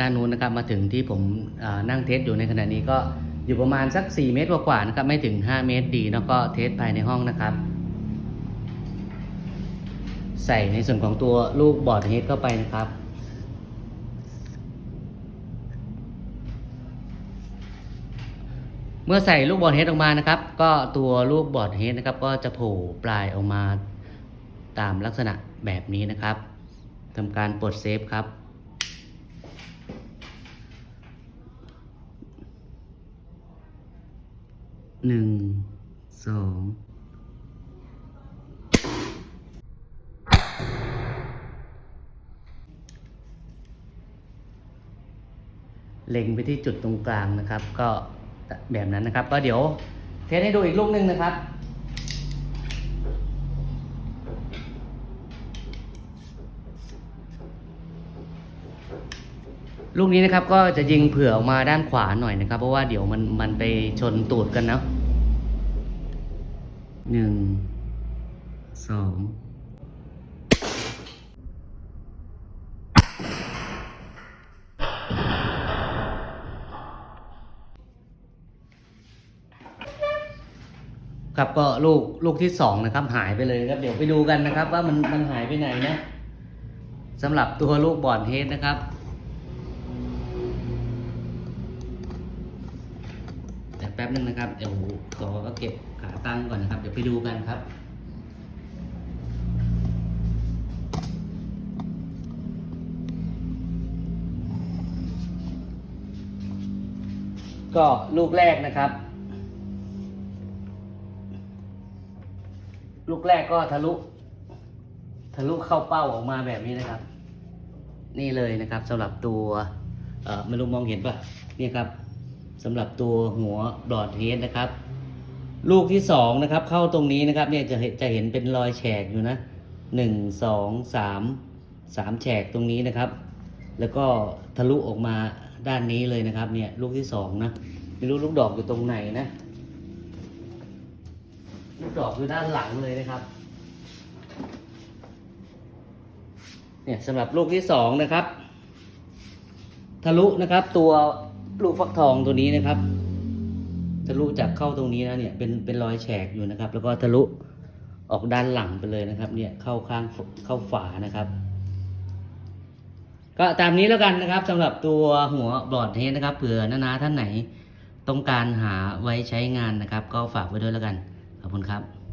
ด้านนู้นนะครับมาถึงที่ผมนั่งเทสอยู่ในขณะนี้ก็อยู่ประมาณสัก 4 เมตรกว่าๆนะครับไม่ถึง 5 เมตรดีแล้วก็เทสภายในห้องนะครับ ใส่ในส่วนของตัวลูกบอร์ดเฮดเข้าไปนะครับเมื่อใส่ลูกบอร์ดเฮดออกมานะครับ ก็ตัวลูกบอร์ดเฮดนะครับ ก็จะโผล่ปลายออกมาตามลักษณะแบบนี้นะครับทำการปลดเซฟครับ หนึ่งสองเล็งไปที่จุดตรงกลางนะครับ ก็แบบนั้นนะครับ ก็เดี๋ยวเทสให้ดูอีกลูกหนึ่งนะครับ ลูกนี้นะครับก็จะยิงเผื่อออกมาด้านขวาหน่อยนะครับ เพราะว่าเดี๋ยวมันมันไปชนตูดกันเนาะหนึ่งสองครับก็ลูกลูกที่สองนะครับ หายไปเลยครับ เดี๋ยวไปดูกันนะครับ ว่ามันมันหายไปไหนนะสำหรับตัวลูกบอลเฮดนะครับ แต่แป๊บนึงนะครับ เดี๋ยวขอก็เก็บขาตั้งก่อนนะครับ เดี๋ยวไปดูกันครับก็ลูกแรกนะครับ ลูกแรกก็ทะลุ ทะลุเข้าเป้าออกมาแบบนี้นะครับ นี่เลยนะครับสำหรับตัว เอ่อไม่รู้มองเห็นปะนี่ครับ สำหรับตัวหัวบลอดเฮดนะครับ ลูกที่สองนะครับ เข้าตรงนี้นะครับเนี่ยจะเห็นจะเห็นเป็นรอยแฉกอยู่นะหนึ่งสองสามสามแฉกตรงนี้นะครับ แล้วก็ทะลุออกมาด้านนี้เลยนะครับ เนี่ยลูกที่สองนะไม่รู้ลูกดอกอยู่ตรงไหนนะ ลูกดอกอยู่ด้านหลังเลยนะครับเนี่ยสำหรับลูกที่สองนะครับ ทะลุนะครับตัว ลูกฟักทองตัวนี้นะครับ ทะลุจากเข้าตรงนี้นะเนี่ยเป็นเป็นรอยแฉกอยู่นะครับ แล้วก็ทะลุออกด้านหลังไปเลยนะครับ เนี่ยเข้าข้างเข้าฝานะครับ ก็ตามนี้แล้วกันนะครับสำหรับตัวหัวบลอดเฮดนะครับเผื่อนานาท่านไหนต้องการหาไว้ใช้งานนะครับ ก็ฝากไว้ด้วยแล้วกันขอบคุณครับ